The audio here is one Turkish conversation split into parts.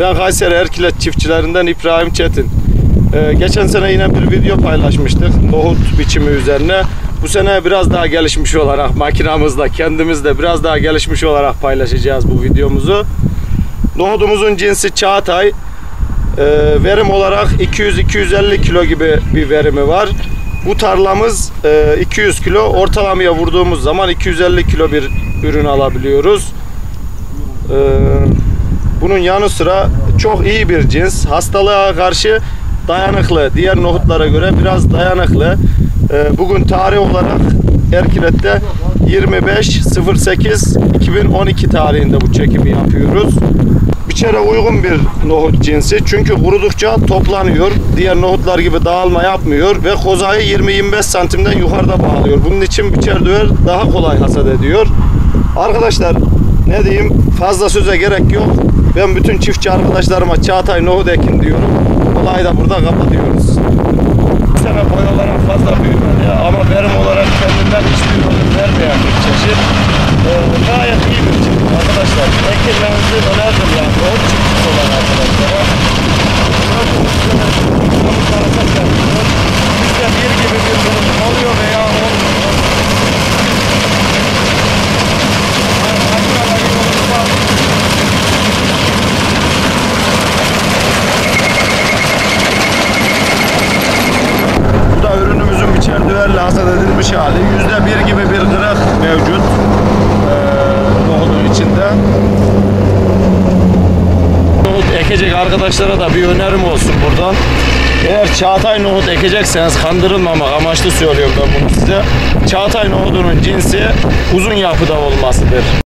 Ben Kayseri Erkilet çiftçilerinden İbrahim Çetin. Ee, geçen sene yine bir video paylaşmıştık nohut biçimi üzerine. Bu sene biraz daha gelişmiş olarak makinamızla kendimizde biraz daha gelişmiş olarak paylaşacağız bu videomuzu. Nohudumuzun cinsi Çağatay. Ee, verim olarak 200-250 kilo gibi bir verimi var. Bu tarlamız e, 200 kilo ortalamaya vurduğumuz zaman 250 kilo bir ürün alabiliyoruz. Ee, bunun yanı sıra çok iyi bir cins. Hastalığa karşı dayanıklı. Diğer nohutlara göre biraz dayanıklı. Ee, bugün tarih olarak Erkilet'te 25.08.2012 tarihinde bu çekimi yapıyoruz. Biçere uygun bir nohut cinsi. Çünkü kurudukça toplanıyor. Diğer nohutlar gibi dağılma yapmıyor ve kozayı 20-25 santimden yukarıda bağlıyor. Bunun için biçer düver daha kolay hasat ediyor. Arkadaşlar ne diyeyim fazla söze gerek yok. Ben bütün çiftçi arkadaşlarıma Çağatay nohut ekin diyorum. Olayı da burada kapatıyoruz. Bu sene boy olarak fazla büyümedi ama verim olarak kendinden hiçbir ürün vermeyen bir çeşit. Ee, gayet iyi bir çeşit arkadaşlar. Ekinlerinizi önerdim yani nohut çiftçisi olan arkadaşlara. Bizde bir gibi bir durum oluyor veya olmuyor. Bu da ürünümüzün biçer düverle hasat edilmiş hali. Yüzde bir gibi bir kırık mevcut. Nohudun içinde. Nohut ekecek arkadaşlara da bir önerim olsun buradan. Eğer Çağatay nohut ekecekseniz kandırılmamak amaçlı söylüyorum ben bunu size. Çağatay nohudunun cinsi uzun yapıda olmasıdır.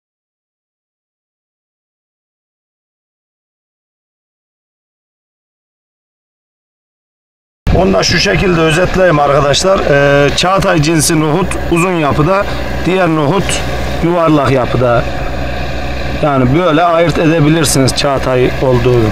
Onu da şu şekilde özetleyeyim arkadaşlar. Ee, Çağatay cinsi nohut uzun yapıda, diğer nohut yuvarlak yapıda. Yani böyle ayırt edebilirsiniz Çağatay olduğunu.